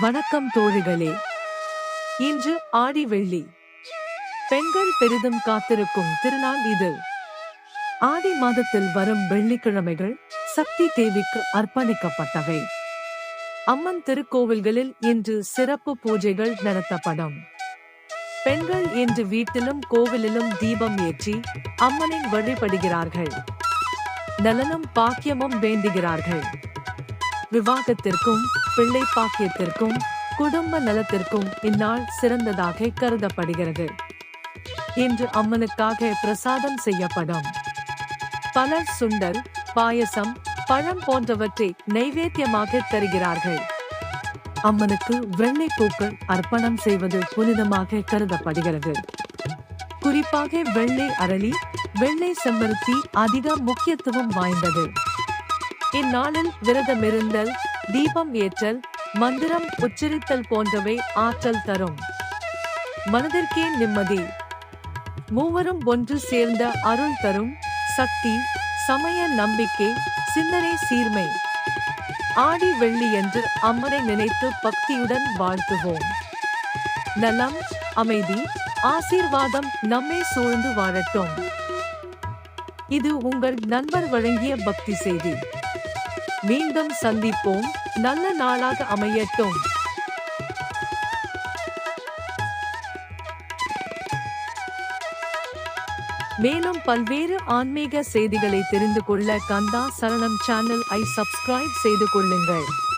வணக்கம் தோழிகளே. இன்று ஆடி வெள்ளி. பெண்கள் பெரிதும் காத்திருக்கும் திருநாள் இது. ஆடி மாதத்தில் வரும் வெள்ளிக்கிழமைகள் சக்தி தேவிக்கு அர்ப்பணிக்கப்பட்டவை. அம்மன் திருக்கோவில்களில் இன்று சிறப்பு பூஜைகள் நடத்தப்படும். பெண்கள் இன்று வீட்டிலும் கோவிலிலும் தீபம் ஏற்றி அம்மனை வழிபடுகிறார்கள். நலனும் பாக்கியமும் வேண்டுகிறார்கள். விவாகத்திற்கும் பிள்ளை பாக்கியத்திற்கும் குடும்ப நலத்திற்கும் இந்நாள் சிறந்ததாக கருதப்படுகிறது. இன்று அம்மனுக்காக பிரசாதம் செய்யப்படும். பலர் சுண்டல் பாயசம் பழம் போன்றவற்றை நைவேத்தியமாக தருகிறார்கள். அம்மனுக்கு வெள்ளை பூக்கள் அர்ப்பணம் செய்வது புனிதமாக கருதப்படுகிறது. குறிப்பாக வெள்ளை அரளி வெள்ளை செம்பருத்தி அதிக முக்கியத்துவம் வாய்ந்தது. இந்நாளில் விரதமிருந்தல் தீபம் ஏற்றல் மந்திரம் உச்சரித்தல் போன்றவை ஆற்றல் தரும். மனதிற்கே நிம்மதி. மூவரும் ஒன்று சேர்ந்த அருள் தரும் சக்தி சமய நம்பிக்கை சிந்தனை சீர்மை. ஆடி வெள்ளி என்று அம்மனை நினைத்து பக்தியுடன் வாழ்த்துவோம். நலம் அமைதி ஆசீர்வாதம் நம்மை சூழ்ந்து வாழட்டும். இது உங்கள் நண்பர் வழங்கிய பக்தி செய்தி. மீண்டும் சந்திப்போம். நல்ல நாளாக அமையட்டும். மேலும் பல்வேறு ஆன்மீக செய்திகளை தெரிந்து கொள்ள கந்தா சரணம் சேனல் ஐ சப்ஸ்கிரைப் செய்து கொள்ளுங்கள்.